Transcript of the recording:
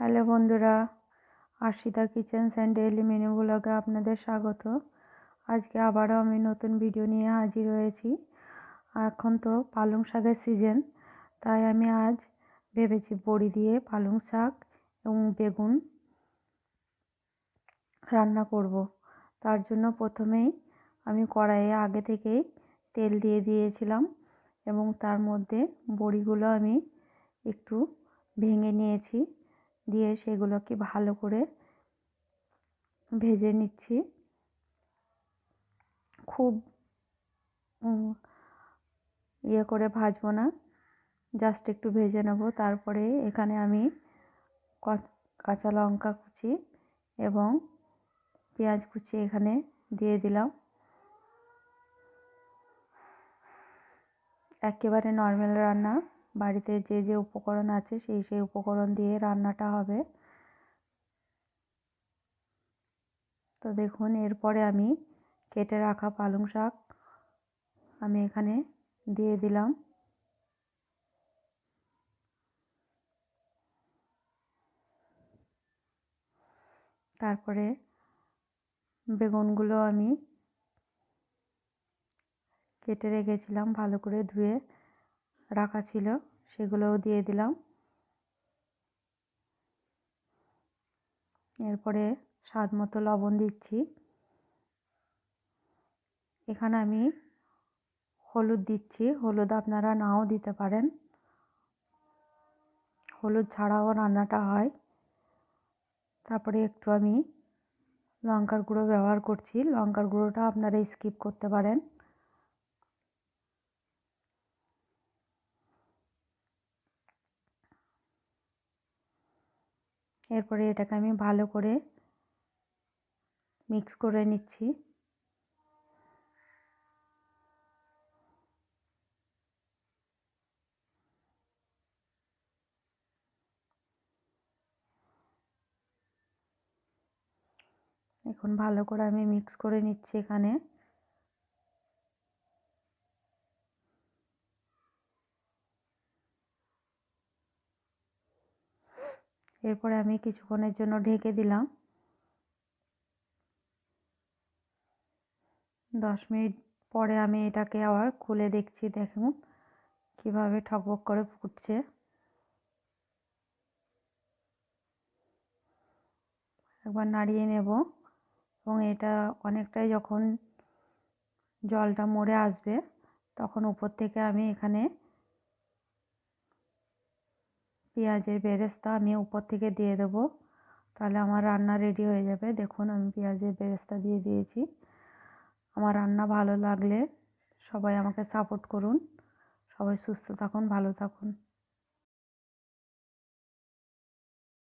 Hello বন্ধুরা Ashita kitchens and daily menu ব্লগে আপনাদের স্বাগত। আজকে আবারও আমি নতুন ভিডিও নিয়ে হাজির হয়েছি। এখন তো পালং শাকের সিজন তাই আমি আজ ভেবেছি বড়ি দিয়ে পালং শাক এবং বেগুন রান্না করব। তার জন্য প্রথমেই আমি কড়াইয়ে আগে থেকেই তেল দিয়ে দিয়েছিলাম এবং তার মধ্যে বড়িগুলো আমি একটু ভেঙে নিয়েছি। দিয়ে সেগুলোকে ভালো করে ভেজে নিচ্ছি। খুব ইয়ে করে ভাজবো না, জাস্ট একটু ভেজে নেব। তারপরে এখানে আমি কাঁচা লঙ্কা কুচি এবং পেঁয়াজ কুচি এখানে দিয়ে দিলাম। একেবারে নর্মাল রান্না। বাড়িতে যে যে উপকরণ আছে সেই সেই উপকরণ দিয়ে রান্নাটা হবে। তো দেখুন, এরপরে আমি কেটে রাখা পালং শাক আমি এখানে দিয়ে দিলাম। তারপরে বেগুনগুলো আমি কেটে রেখেছিলাম ভালো করে ধুয়ে। রাখা ছিল, সেগুলোও দিয়ে দিলাম। এরপরে স্বাদ মতো লবণ দিচ্ছি। এখানে আমি হলুদ দিচ্ছি। হলুদ আপনারা নাও দিতে পারেন। হলুদ ছাড়াও রান্নাটা হয়। তারপরে একটু আমি লঙ্কার গুঁড়ো ব্যবহার করছি। লঙ্কার গুঁড়োটা আপনারা স্কিপ করতে পারেন। এরপরে এটাকে আমি ভালো করে মিক্স করে নিচ্ছি। এখন ভালো করে আমি মিক্স করে নিচ্ছি এখানে। এরপরে আমি কিছুক্ষণের জন্য ঢেকে দিলাম। দশ মিনিট পরে আমি এটাকে আবার খুলে দেখছি, দেখুন কীভাবে ঠকবক করে ফুটছে। একবার নাড়িয়ে নেব এবং এটা অনেকটাই যখন জলটা মরে আসবে, তখন উপর থেকে আমি এখানে পেঁয়াজের বেরেস্তা আমি উপর থেকে দিয়ে দেবো। তাহলে আমার রান্না রেডি হয়ে যাবে। দেখুন, আমি পেঁয়াজের বেরেস্তা দিয়ে দিয়েছি। আমার রান্না ভালো লাগলে সবাই আমাকে সাপোর্ট করুন। সবাই সুস্থ থাকুন, ভালো থাকুন।